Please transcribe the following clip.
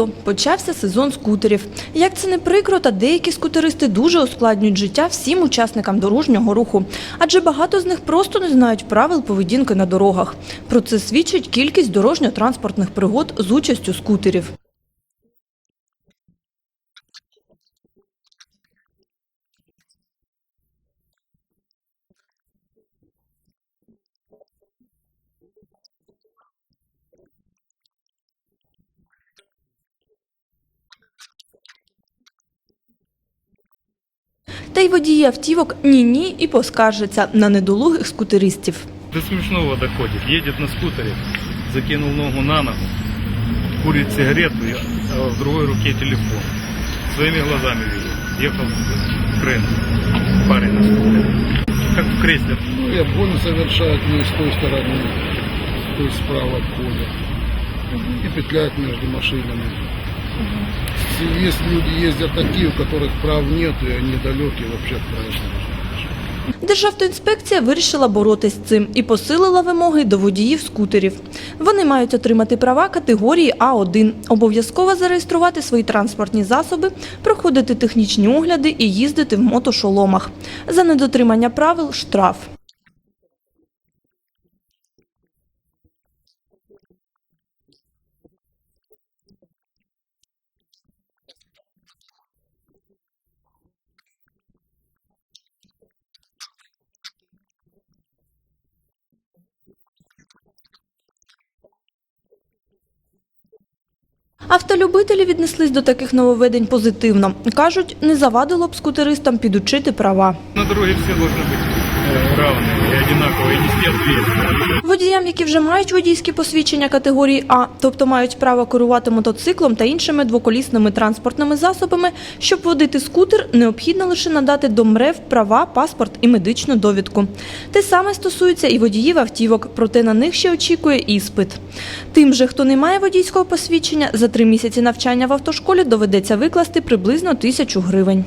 Літо почався сезон скутерів. Як це не прикро, та деякі скутеристи дуже ускладнюють життя всім учасникам дорожнього руху, адже багато з них просто не знають правил поведінки на дорогах. Про це свідчить кількість дорожньо-транспортних пригод з участю скутерів. Та й водії автівок ні-ні і поскаржаться на недолугих скутеристів. До смешного доходит. Едет на скутере, закинул ногу на ногу, курит сигарету, и, а в другой руке телефон. Своими глазами видел. Ехал в Крым. Парень на скутере. Как в кресле. Ну и обгоны совершают не с той стороны, то есть справа от поля. И петляют между машинами. Есть люди ездят такие, у которых прав нет, и они далекие вообще от проезжей Державтоінспекція вирішила боротись з цим і посилила вимоги до водіїв скутерів. Вони мають отримати права категорії А1, обов'язково зареєструвати свої транспортні засоби, проходити технічні огляди і їздити в мотошоломах. За недотримання правил – штраф. Автолюбителі віднеслись до таких нововведень позитивно. Кажуть, не завадило б скутеристам підучити права. На дороге все должны быть э, и одинаковые, и. Водіям, які вже мають водійські посвідчення категорії А, тобто мають право керувати мотоциклом та іншими двоколісними транспортними засобами, щоб водити скутер, необхідно лише надати до МРЕВ права, паспорт і медичну довідку. Те саме стосується і водіїв автівок, проте на них ще очікує іспит. Тим же, хто не має водійського посвідчення, за три місяці навчання в автошколі доведеться викласти приблизно тисячу гривень.